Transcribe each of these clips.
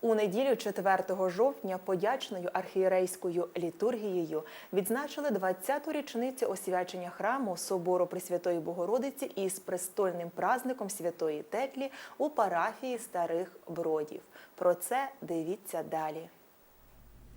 У неділю 4 жовтня подячною архієрейською літургією відзначили 20-ту річницю освячення храму Собору Пресвятої Богородиці із престольним празником Святої Теклі у парафії Старих Бродів. Про це дивіться далі.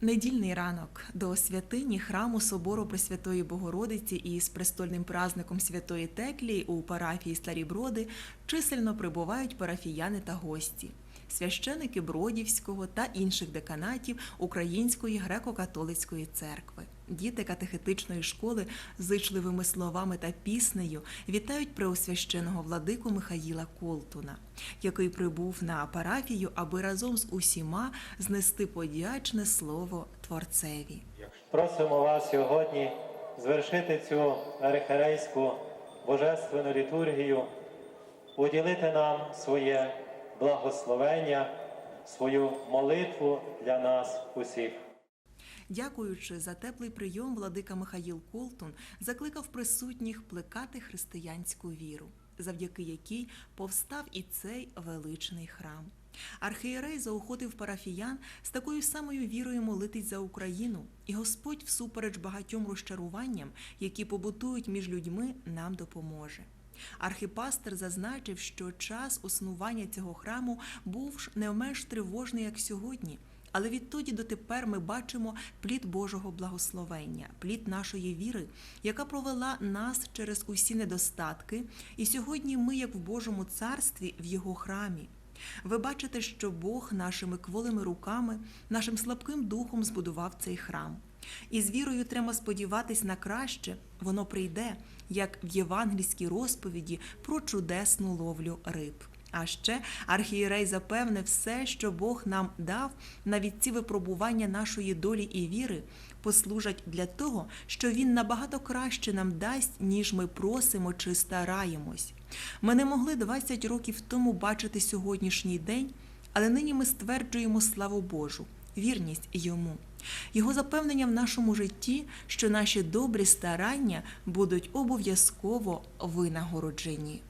Недільний ранок до святині храму Собору Пресвятої Богородиці із престольним празником Святої Теклі у парафії Старі Броди чисельно прибувають парафіяни та гості. Священики Бродівського та інших деканатів Української греко-католицької церкви. Діти катехетичної школи зичливими словами та піснею вітають преосвященого владику Михаїла Колтуна, який прибув на парафію, аби разом з усіма знести подячне слово Творцеві. Просимо вас сьогодні звершити цю архірейську божественну літургію, уділити нам своє благословення, свою молитву для нас усіх. Дякуючи за теплий прийом, владика Михаїл Колтун закликав присутніх плекати християнську віру, завдяки якій повстав і цей величний храм. Архієрей заохотив парафіян з такою самою вірою молитись за Україну, і Господь, всупереч багатьом розчаруванням, які побутують між людьми, нам допоможе. Архіпастер зазначив, що час основання цього храму був не менш тривожний, як сьогодні. Але відтоді дотепер ми бачимо плід Божого благословення, плід нашої віри, яка провела нас через усі недостатки, і сьогодні ми, як в Божому царстві, в його храмі. Ви бачите, що Бог нашими кволими руками, нашим слабким духом збудував цей храм. І з вірою треба сподіватись на краще, воно прийде, як в євангельській розповіді про чудесну ловлю риб. А ще архієрей запевнив все, що Бог нам дав, навіть ці випробування нашої долі і віри, послужать для того, що Він набагато краще нам дасть, ніж ми просимо чи стараємось. Ми не могли 20 років тому бачити сьогоднішній день, але нині ми стверджуємо славу Божу, вірність йому. Його запевнення в нашому житті, що наші добрі старання будуть обов'язково винагороджені.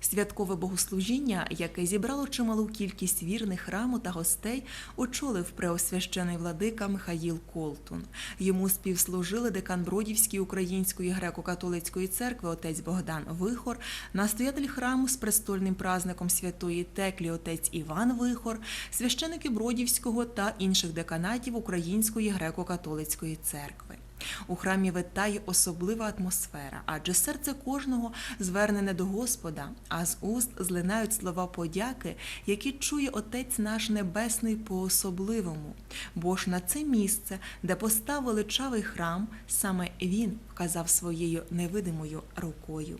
Святкове богослужіння, яке зібрало чималу кількість вірних храму та гостей, очолив преосвящений владика Михаїл Колтун. Йому співслужили декан Бродівської Української греко-католицької церкви отець Богдан Вихор, настоятель храму з престольним празником святої Теклі отець Іван Вихор, священики Бродівського та інших деканатів Української греко-католицької церкви. У храмі витає особлива атмосфера, адже серце кожного звернене до Господа, а з уст злинають слова подяки, які чує Отець наш Небесний по-особливому. Бо ж на це місце, де постав величавий храм, саме він вказав своєю невидимою рукою.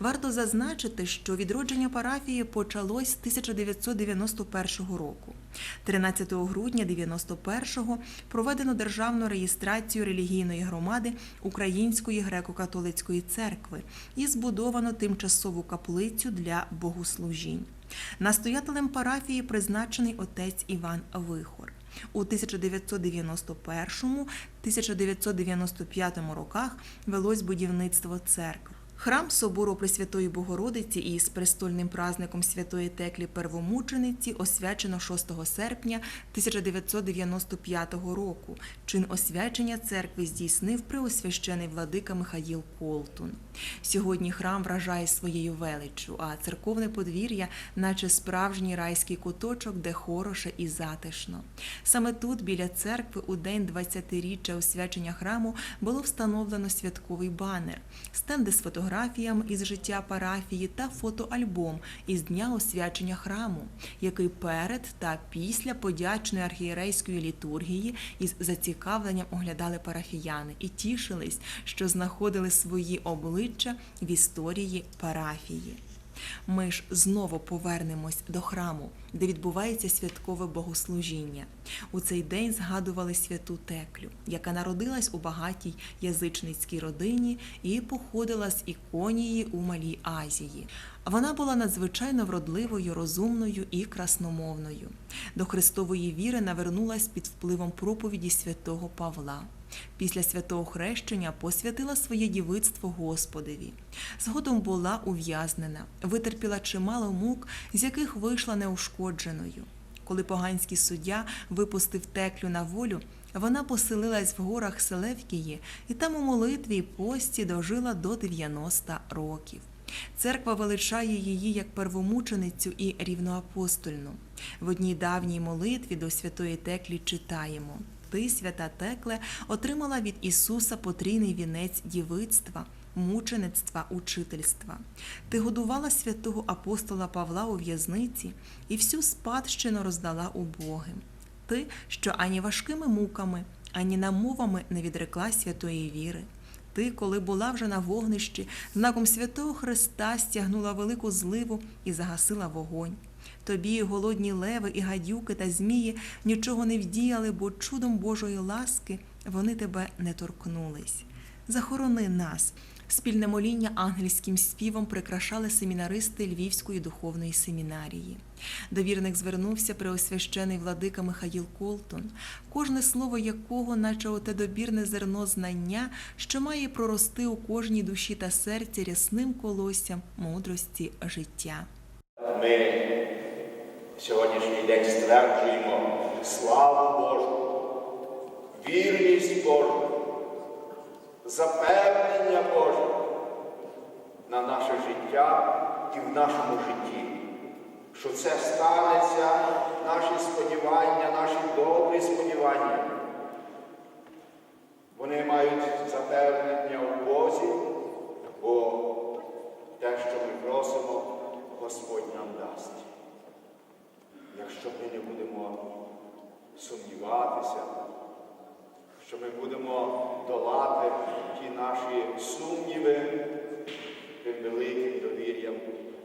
Варто зазначити, що відродження парафії почалось 1991 року. 13 грудня 91-го проведено державну реєстрацію релігійної громади Української греко-католицької церкви і збудовано тимчасову каплицю для богослужінь. Настоятелем парафії призначений отець Іван Вихор. У 1991-1995 роках велось будівництво церкви. Храм собору Пресвятої Богородиці із престольним празником Святої Теклі Первомучениці освячено 6 серпня 1995 року. Чин освячення церкви здійснив преосвящений владика Михаїл Колтун. Сьогодні храм вражає своєю величчю, а церковне подвір'я, наче справжній райський куточок, де хороше і затишно. Саме тут, біля церкви, у день 20-річчя освячення храму було встановлено святковий банер, стенди з фотографіями із життя парафії та фотоальбом із дня освячення храму, який перед та після подячної архієрейської літургії із зацікавленням оглядали парафіяни і тішились, що знаходили свої обличчя в історії парафії. Ми ж знову повернемось до храму, де відбувається святкове богослужіння. У цей день згадували святу Теклю, яка народилась у багатій язичницькій родині і походила з Іконії у Малій Азії. Вона була надзвичайно вродливою, розумною і красномовною. До Христової віри навернулась під впливом проповіді святого Павла. Після святого хрещення посвятила своє дівицтво Господеві. Згодом була ув'язнена, витерпіла чимало мук, з яких вийшла неушкодженою. Коли поганський суддя випустив теклю на волю, вона поселилась в горах Селевкії і там у молитві й пості дожила до 90 років. Церква величає її як первомученицю і рівноапостольну. В одній давній молитві до святої Теклі читаємо: Ти, свята Текле, отримала від Ісуса потрійний вінець дівицтва, мучеництва, учительства. Ти годувала святого апостола Павла у в'язниці і всю спадщину роздала убогим. Ти, що ані важкими муками, ані намовами не відрекла святої віри. Ти, коли була вже на вогнищі, знаком святого Христа стягнула велику зливу і загасила вогонь. Тобі голодні леви, і гадюки та змії нічого не вдіяли, бо чудом Божої ласки вони тебе не торкнулись. Захорони нас. Спільне моління ангельським співом прикрашали семінаристи Львівської духовної семінарії. До вірних звернувся преосвящений владика Михаїл Колтон, кожне слово якого, наче оте добірне зерно знання, що має прорости у кожній душі та серці рясним колоссям мудрості життя. Ми сьогоднішній день стверджуємо славу Божу, вірність Божу, запевнення Боже на наше життя і в нашому житті, що це станеться наші сподівання, наші добрі сподівання. Вони мають запевнення у Бозі, бо те, що ми просимо, Господь нам дасть. Якщо ми не будемо сумніватися, що ми будемо долати ті наші сумніви тим великим довір'ям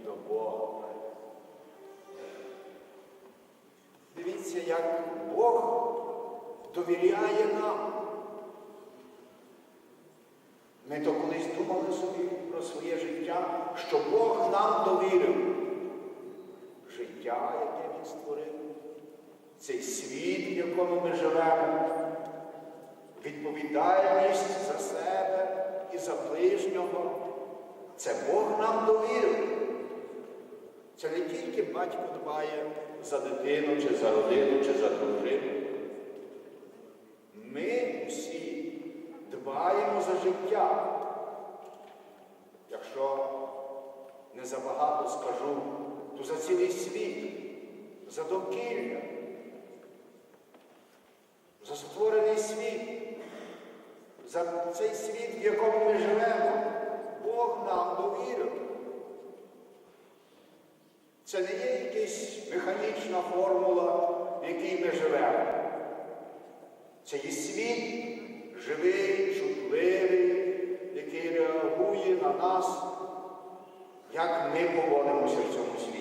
до Бога. Дивіться, як Бог довіряє нам. Ми то колись думали собі про своє життя, що Бог нам довірив. Життя, створив, цей світ, в якому ми живемо, відповідальність за себе і за ближнього. Це Бог нам довірив. Це не тільки батько дбає за дитину, чи за родину, чи за дружину. Ми всі дбаємо за життя. Якщо не забагато скажу, то за цілий світ, за довкілля, за створений світ, за цей світ, в якому ми живемо, Бог нам довірив. Це не є якась механічна формула, в якій ми живемо. Це є світ живий, чутливий, який реагує на нас, як ми поводимося в цьому світі.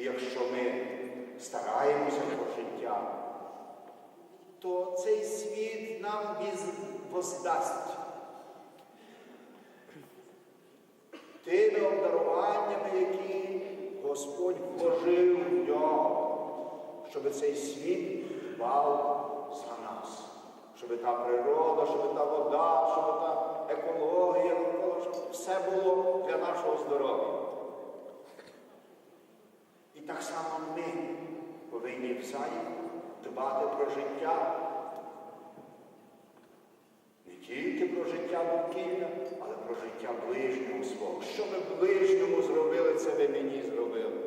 І якщо ми стараємося про життя, то цей світ нам воздасть. Тими обдаруваннями, які Господь вложив в нього, щоб цей світ дбав за нас, щоб та природа, щоб та вода, щоб та екологія, щоб все було для нашого здоров'я. Так само ми повинні взаєм дбати про життя. Не тільки про життя довкілля, але про життя ближнього свого. Що ви ближньому зробили, це ви мені зробили.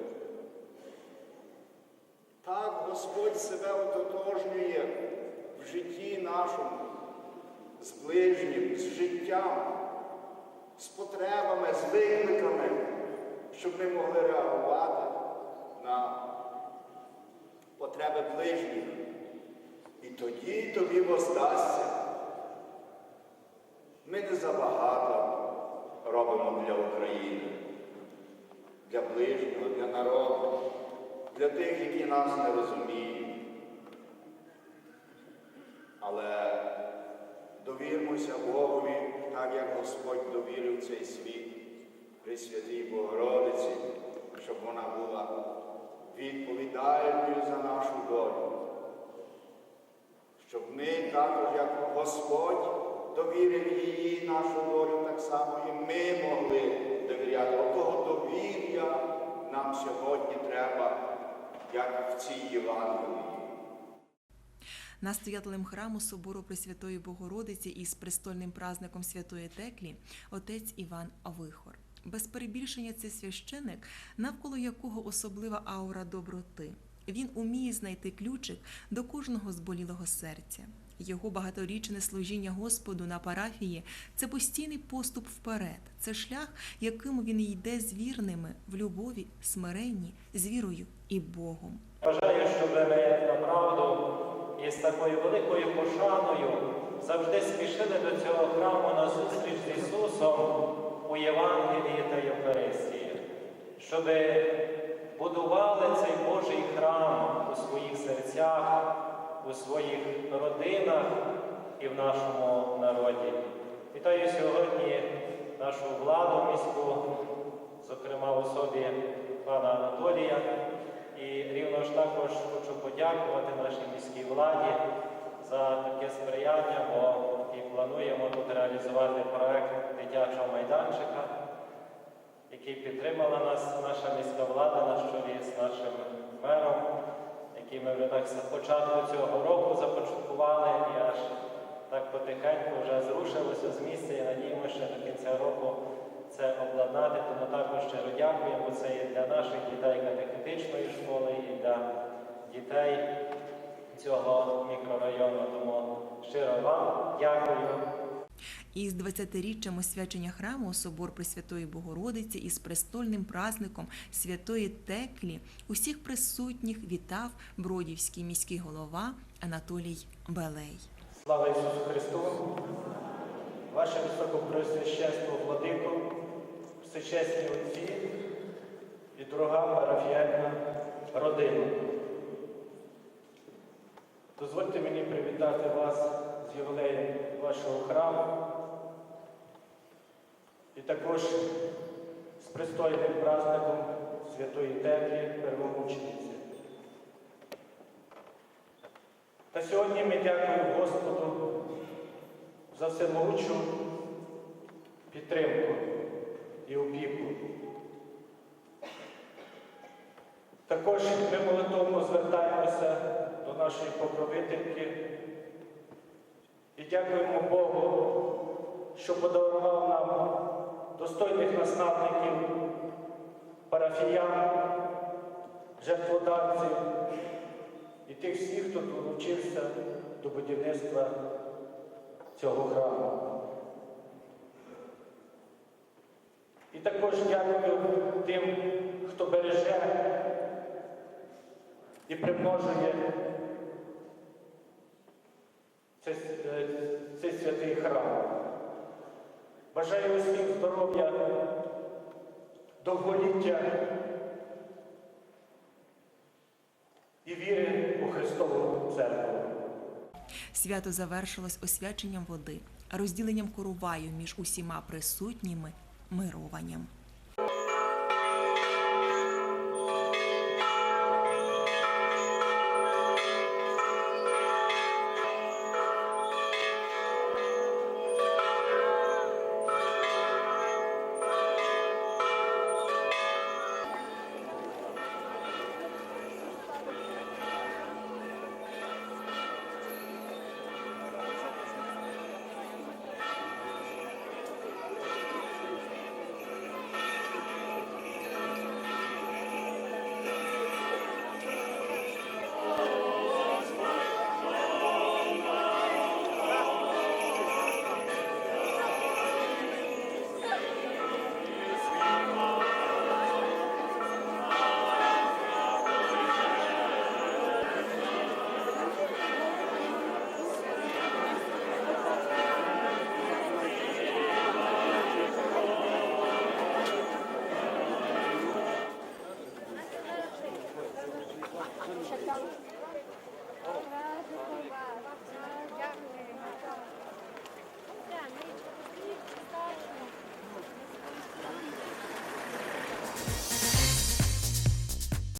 Так Господь себе ототожнює в житті нашому, з ближнім, з життям, з потребами, з викликами, щоб ми могли реагувати на потреби ближніх. І тоді тобі воздасться. Ми не забагато робимо для України, для ближнього, для народу, для тих, які нас не розуміють. Але довірмося Богові, так як Господь довірив цей світ при святій Богородиці, щоб вона була відповідальною за нашу долю. Щоб ми також, як Господь довірив її нашу долю, так само і ми могли довіряти. Отого довір'я нам сьогодні треба як в цій Євангелії. Настоятелем храму собору Пресвятої Богородиці із престольним празником Святої Теклі отець Іван Вихор. Без перебільшення це священик, навколо якого особлива аура доброти. Він уміє знайти ключик до кожного зболілого серця. Його багаторічне служіння Господу на парафії це постійний поступ вперед. Це шлях, яким він йде з вірними в любові, смиренні, з вірою і Богом. Бажаю, щоб ми направду і з такою великою пошаною завжди спішили до цього храму на зустріч з Ісусом у Євангелії та Євхаристії, щоб будували цей Божий храм у своїх серцях, у своїх родинах і в нашому народі. Вітаю сьогодні нашу владу міську, зокрема в особі пана Анатолія. І рівно ж також хочу подякувати нашій міській владі за таке сприяння, бо і плануємо тут реалізувати проект дитячого майданчика, який підтримала нас наша міська влада на чолі з нашим мером, який ми вже так з початку цього року започаткували і аж так потихеньку вже зрушилося з місця і надіємося, що до кінця року це обладнати. Тому також щиро дякуємо. Це і для наших дітей катехетичної школи, і для дітей цього мікрорайону. Тому щиро вам дякую. Із 20-річчям освячення храму собор Пресвятої Богородиці із престольним празником Святої Теклі усіх присутніх вітав бродівський міський голова Анатолій Белей. Слава Ісусу Христу! Ваше високопресвященство владико, всечесні отці і дорога парафіальна родина. Дозвольте мені привітати вас з ювілеєм вашого храму і також з пристойним праздником Святої Теплі Первомучениці. Та сьогодні ми дякуємо Господу за всемогучу підтримку і опіку. Також ми молитовно звертаємося нашої покровительки і дякуємо Богу, що подарував нам достойних наставників, парафіян, жертводавців і тих всіх, хто долучився до будівництва цього храму. І також дякую тим, хто береже і примножує цей, е, цей святий храм. Бажаю усім здоров'я, довголіття і віри у Христову церкву. Свято завершилось освяченням води, розділенням короваю між усіма присутніми, мированням.